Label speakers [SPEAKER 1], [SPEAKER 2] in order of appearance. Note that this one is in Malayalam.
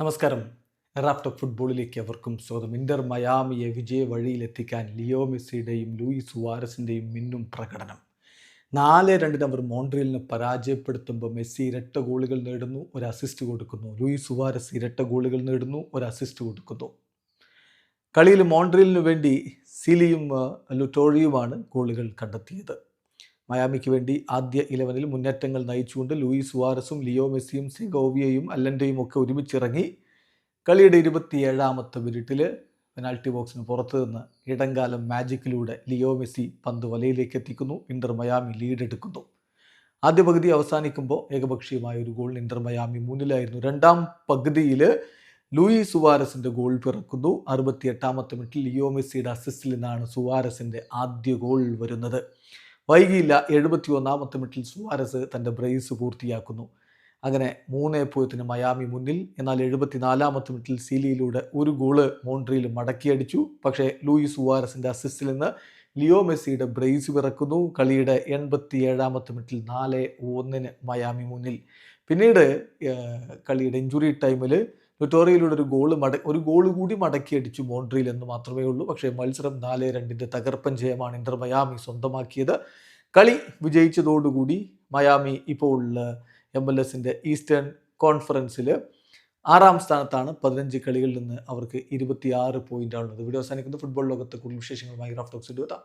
[SPEAKER 1] നമസ്കാരം. റാഫ്റ്റോക്ക് ഫുട്ബോളിലേക്ക് അവർക്കും സ്വാഗതം. ഇന്റർ മയാമിയെ വിജയ വഴിയിലെത്തിക്കാൻ ലിയോ മെസ്സിയുടെയും ലൂയിസ് സുവാരസിന്റെയും മിന്നും പ്രകടനം. നാല് രണ്ടിന് അവർ മോൺട്രിയലിനെ പരാജയപ്പെടുത്തുമ്പോൾ മെസ്സി ഇരട്ട ഗോളുകൾ നേടുന്നു ഒരു അസിസ്റ്റ് കൊടുക്കുന്നു. ലൂയിസ് സുവാരസ് ഇരട്ട ഗോളുകൾ നേടുന്നു ഒരു അസിസ്റ്റ് കൊടുക്കുന്നു. കളിയിൽ മോൺട്രിയലിന് വേണ്ടി സിലിയും ലുറ്റോഴിയുമാണ് ഗോളുകൾ കണ്ടെത്തിയത്. മയാമിക്ക് വേണ്ടി ആദ്യ ഇലവനിൽ മുന്നേറ്റങ്ങൾ നയിച്ചുകൊണ്ട് ലൂയിസ് സുവാരസും ലിയോ മെസ്സിയും സെഗോവിയയും അല്ലന്റെയും ഒക്കെ ഒരുമിച്ചിറങ്ങി കളിയുടെ ഇരുപത്തിയേഴാമത്തെ മിനിറ്റിൽ പെനാൽറ്റി ബോക്സിന് പുറത്തു നിന്ന് ഇടങ്കാലം മാജിക്കിലൂടെ ലിയോ മെസ്സി പന്ത് വലയിലേക്ക് എത്തിക്കുന്നു. ഇന്റർ മയാമി ലീഡ് എടുക്കുന്നു. ആദ്യ പകുതി അവസാനിക്കുമ്പോൾ ഏകപക്ഷീയമായ ഒരു ഗോൾ ഇന്റർ മയാമി മൂന്നിലായിരുന്നു. രണ്ടാം പകുതിയിൽ ലൂയി സുവാരസിന്റെ ഗോൾ പിറക്കുന്നു. അറുപത്തി എട്ടാമത്തെ മിനിറ്റിൽ ലിയോ മെസ്സിയുടെ അസിസ്റ്റിൽ നിന്നാണ് സുവാരസിന്റെ ആദ്യ ഗോൾ വരുന്നത്. വൈകിയില്ല എഴുപത്തി ഒന്നാമത്തെ മിനിറ്റിൽ സുവാരസ് തന്റെ ബ്രേസ് പൂർത്തിയാക്കുന്നു. അങ്ങനെ മൂന്നേ പൂജ്യത്തിന് മയാമി മുന്നിൽ എന്നാൽ എഴുപത്തിനാലാമത്തെ മിനിറ്റിൽ സീലിയിലൂടെ ഒരു ഗോൾ മോൺട്രിയിൽ മടക്കിയടിച്ചു. പക്ഷേ ലൂയിസ് സുവാരസിന്റെ അസിസ്റ്റിൽ നിന്ന് ലിയോ മെസ്സിയുടെ ബ്രേസ് പിറക്കുന്നു. കളിയുടെ എൺപത്തി ഏഴാമത്തെ മിനിറ്റിൽ നാല് ഒന്നിന് മയാമി മുന്നിൽ. പിന്നീട് കളിയുടെ ഇഞ്ചുറി ടൈമിൽ വിക്ടോറിയയിലൂടെ ഒരു ഗോൾ മട ഒരു ഗോൾ കൂടി മടക്കിയടിച്ചു മോൺട്രിയിൽ എന്ന് മാത്രമേ ഉള്ളൂ. പക്ഷേ മത്സരം നാല് രണ്ടിന്റെ തകർപ്പൻ ജയമാണ് ഇന്റർ മയാമി സ്വന്തമാക്കിയത്. കളി വിജയിച്ചതോടുകൂടി മയാമി ഇപ്പോൾ എം എൽ എസിന്റെ ഈസ്റ്റേൺ കോൺഫറൻസിൽ ആറാം സ്ഥാനത്താണ്. പതിനഞ്ച് കളികളിൽ നിന്ന് അവർക്ക് ഇരുപത്തിയാറ് പോയിന്റാണുള്ളത് വീഡിയോ അവസാനിക്കുന്ന. ഫുട്ബോൾ ലോകത്തെ കൂടുതൽ വിശേഷങ്ങളുമായി റാഫ്റ്റോക്സിന്റെ എത്താം.